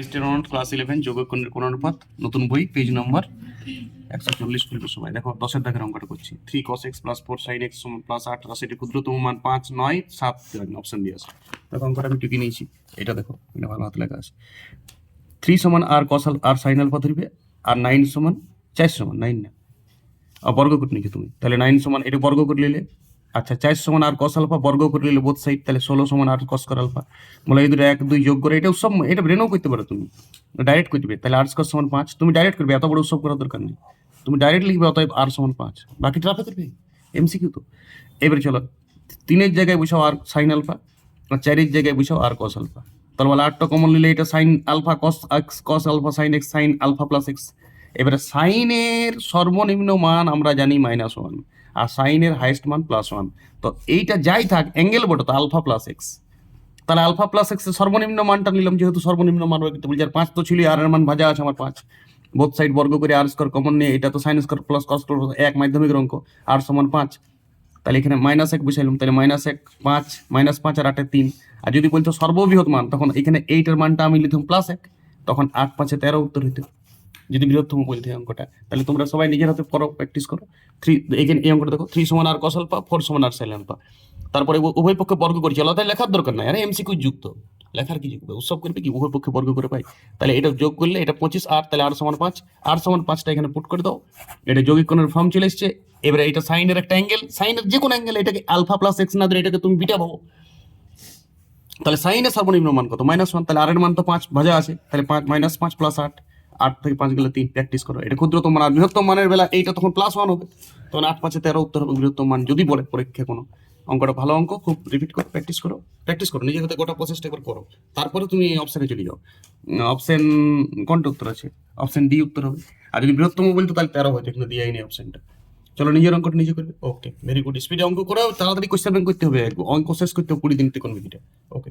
Mister Ananta class eleven যোগক্ষণের অনুপাত নতুন বই পেজ নম্বর একশো চল্লিশ খুলবে সময় দেখো, দশের দাগের অঙ্কটা করছি। Three cos x plus four sine x plus আট রাশিটি ক্ষুদ্রতম মান পাঁচ, নয়, সাত অপশন দিয়ে আছে দেখো, অঙ্কটা আমি টুকি নিয়েছি। এটা দেখো, এটা ভালো হাতে লেখা আছে। থ্রি সমান আর কস আর সাইন আলফা ধরবে, আর নাইন সমান, চার সমান নাইন না। আর বর্গ করে নিয়েছো তুমি। তাহলে নাইন সমান, এটা বর্গ করে নিলে আচ্ছা চার সমান আর কস আলফা বর্গ করে নিলে বোধ সাইড তাহলে ষোলো সমান আর কস কর আলফা বলে এই দুটো এক, দুই যোগ করে, এটাও সব, এটা ব্রেনও করতে পারো তুমি। ডাইরেক্ট করবে, তাহলে আর কস সমান পাঁচ। তুমি ডাইরেক্ট করবে, এত বড় সব করার দরকার নেই। তুমি ডাইরেক্ট লিখবে, অতএব আর সমান পাঁচ। বাকি ট্রাফে করবে? এমসিকিউ তো। এবারে চলো, তিনের জায়গায় বসাও আর সাইন আলফা আর চারের জায়গায় বসাও আর কস আলফা তাহলে বলে আটটা কমন নিলে এটা sine alpha cos x cos alpha sine x sine alpha plus x এবারে সাইনের সর্বনিম্ন মান আমরা জানি মাইনাস ওয়ান আর সাইনের হাইয়েস্ট মান প্লাস ওয়ান তো এইটা যাই থাক অ্যাঙ্গেল বটো তো আলফা প্লাস এক্স তাহলে আলফা প্লাস এক্স সর্বনিম্ন মানটা নিলাম, যেহেতু সর্বনিম্ন মান করতে বলছি আর পাঁচ তো ছিল আর এর মান ভাজা আছে আমার পাঁচ। বোথ সাইড বর্গ করে আর স্কোয়ার কমন নিয়ে, এটা তো সাইন স্কোয়ার প্লাস কস এক মাধ্যমিক অঙ্ক আর সমান পাঁচ। তাহলে এখানে মাইনাস এক বসাইলাম তাহলে মাইনাস এক, পাঁচ মাইনাস পাঁচ আর আটের তিন। আর যদি বলতো সর্ববৃহৎ মান, তখন এখানে এইটার মানটা আমি লিখতাম প্লাস এক, তখন আট, পাঁচে তেরো উত্তর হইতো যদি বৃহত্তম হয় অঙ্কটা, তাহলে তোমরা সবাই নিজের হাতে করো প্র্যাকটিস করো। থ্রি এখানে এই অঙ্কটা দেখো থ্রি সমান আর কস আলফা ফোর সমান আর আলফা তারপরে উভয় পক্ষে বর্গ করে চলো তাহলে লেখার দরকার নাই। আরে এমসিকিউ যুক্ত। লেখার কি যুক্ত? উৎসব করবে কি? উভয় পক্ষে বর্গ করে পাই। তাহলে এটা যোগ করলে এটা পঁচিশ আর তাহলে আর সমান পাঁচ। আর সমান পাঁচটা এখানে পুট করে দাও। এটা যৌগিক ফর্ম চলে এসছে। এবারে এটা সাইনের একটা অ্যাঙ্গেল সাইনের যে কোনো অ্যাঙ্গেল এটাকে আলফা প্লাস এক্স না ধরে এটাকে তুমি বিটা ভাবো। তাহলে সাইনের সর্বনিম্ন মান কত? মাইনাস ওয়ান তাহলে আর এর মান তো পাঁচ, ভাজা আছে। তাহলে পাঁচ মাইনাস পাঁচ প্লাস আট। আট থেকে পাঁচ গেলে তিন প্র্যাকটিস করো। এটা ক্ষুদ্রতম মান আর বৃহত্তম মানের বেলা এইটা তখন প্লাস ওয়ান হবে। তখন আট, পাঁচে তেরো উত্তর হবে বৃহত্তম মান যদি বলে পরীক্ষা কোনো। অঙ্কটা ভালো অঙ্ক, খুব রিপিট করো প্র্যাকটিস করো। প্র্যাকটিস করো, নিজের হাতে গোটা প্রসেসটা একবার করো। তারপরে তুমি অপশানে চলে যাও। অপশান কোনটা উত্তর আছে? অপশন ডি উত্তর হবে। আর যদি বৃহত্তম বলতো তাহলে তেরো হয়তো কিন্তু দিয়াই নেই অপশনটা চলো নিজের অঙ্কটা নিজে করবে। ওকে ভেরি গুড স্পিডে অঙ্ক করো তাড়াতাড়ি কোশ্চেন ব্যাংক করতে হবে। অঙ্ক শেষ করতে হবে কুড়ি দিন থেকে কোন ওকে